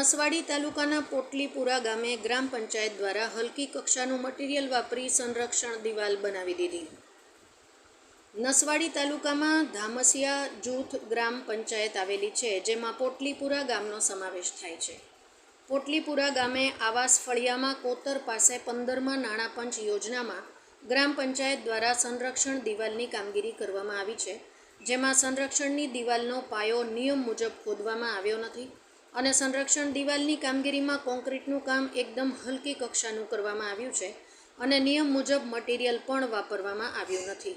નસવાડી તાલુકાના પોટલીપુરા ગામે ગ્રામ પંચાયત દ્વારા હલકી કક્ષાનું મટીરિયલ વાપરી સંરક્ષણ દિવાલ બનાવી દીધી. નસવાડી તાલુકામાં ધામસિયા જૂથ ગ્રામ પંચાયત આવેલી છે, જેમાં પોટલીપુરા ગામનો સમાવેશ થાય છે. પોટલીપુરા ગામે આવાસ ફળિયામાં કોતર પાસે પંદરમાં નાણાં પંચ યોજનામાં ગ્રામ પંચાયત દ્વારા સંરક્ષણ દિવાલની કામગીરી કરવામાં આવી છે, જેમાં સંરક્ષણની દિવાલનો પાયો નિયમ મુજબ ખોદવામાં આવ્યો નથી. અને સંરક્ષણ દિવાલની કામગીરીમાં કોન્ક્રીટનું કામ એકદમ હલકી કક્ષાનું કરવામાં આવ્યું છે અને નિયમ મુજબ મટીરિયલ પણ વાપરવામાં આવ્યું નથી.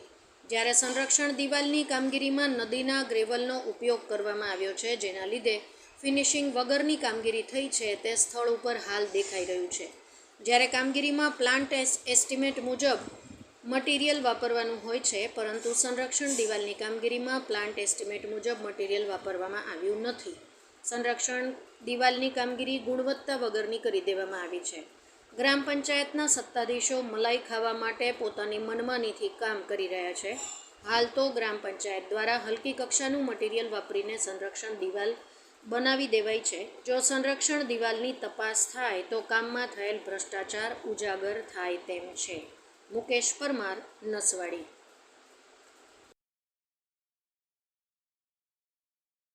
જ્યારે સંરક્ષણ દિવાલની કામગીરીમાં નદીના ગ્રેવલનો ઉપયોગ કરવામાં આવ્યો છે, જેના લીધે ફિનિશિંગ વગરની કામગીરી થઈ છે, તે સ્થળ ઉપર હાલ દેખાઈ રહ્યું છે. જ્યારે કામગીરીમાં પ્લાન્ટ એસ- એસ્ટિમેટ મુજબ મટીરિયલ વાપરવાનું હોય છે, પરંતુ સંરક્ષણ દિવાલની કામગીરીમાં પ્લાન્ટ એસ્ટિમેટ મુજબ મટીરિયલ વાપરવામાં આવ્યું નથી. સંરક્ષણ, દિવાલની કામગીરી, ગુણવત્તા વગરની કરી દેવામાં આવી છે. ગ્રામ પંચાયતના સત્તાધીશો મલાઈ ખાવા માટે પોતાની મનમાનીથી કામ કરી રહ્યા છે. હાલ તો ગ્રામ પંચાયત દ્વારા હલકી કક્ષાનું મટીરિયલ વાપરીને સંરક્ષણ દિવાલ બનાવી દેવાય છે. જો સંરક્ષણ દિવાલની તપાસ થાય તો કામમાં થયેલ ભ્રષ્ટાચાર ઉજાગર થાય તેમ છે. મુકેશ પરમાર, નસવાડી.